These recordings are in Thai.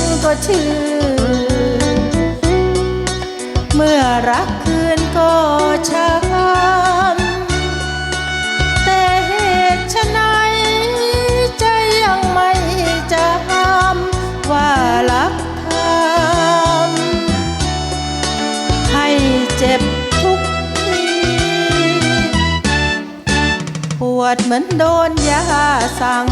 นก็ชื่อ เมื่อรักคืนก็ช้ำแต่เหตุไฉนใจยังไม่จำว่ารักทำให้เจ็บทุกที ปวดเหมือนโดนยาสั่ง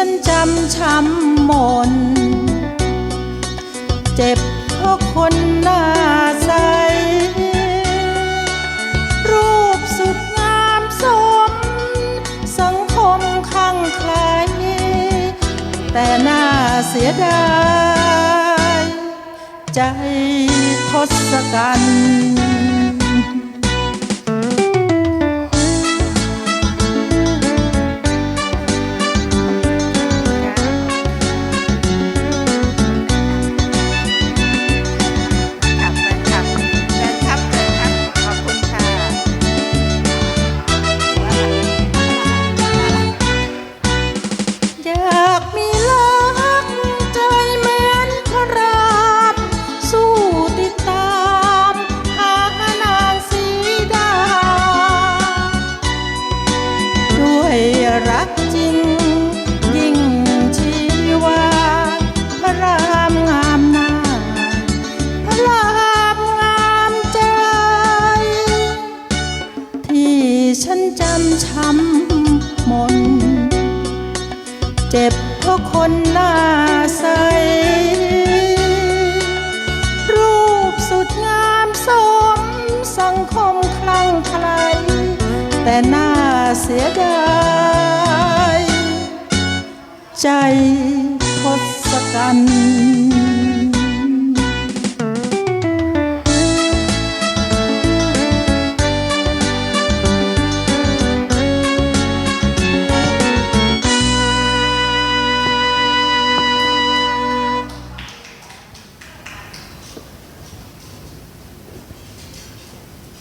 ฉันจำช้ำมน เจ็บเพราะคนหน้าใส รูปสุดงามสม สังคมข้างใคร แต่น่าเสียดาย ใจทศกัณฐ์ากมีรักใจเหมือนพระรามสู้ติดตามหานางสีดา ด้วยรักจริง ยิ่งชีวาพระรามงามนาพระรามงามใจ ที่ฉันจำช้ำมน เจ็บเพราะคนหน้าใส รูปสุดงามสมสังคมคลั่งไคล้แต่น่าเสียดายใจทศกัณฐ์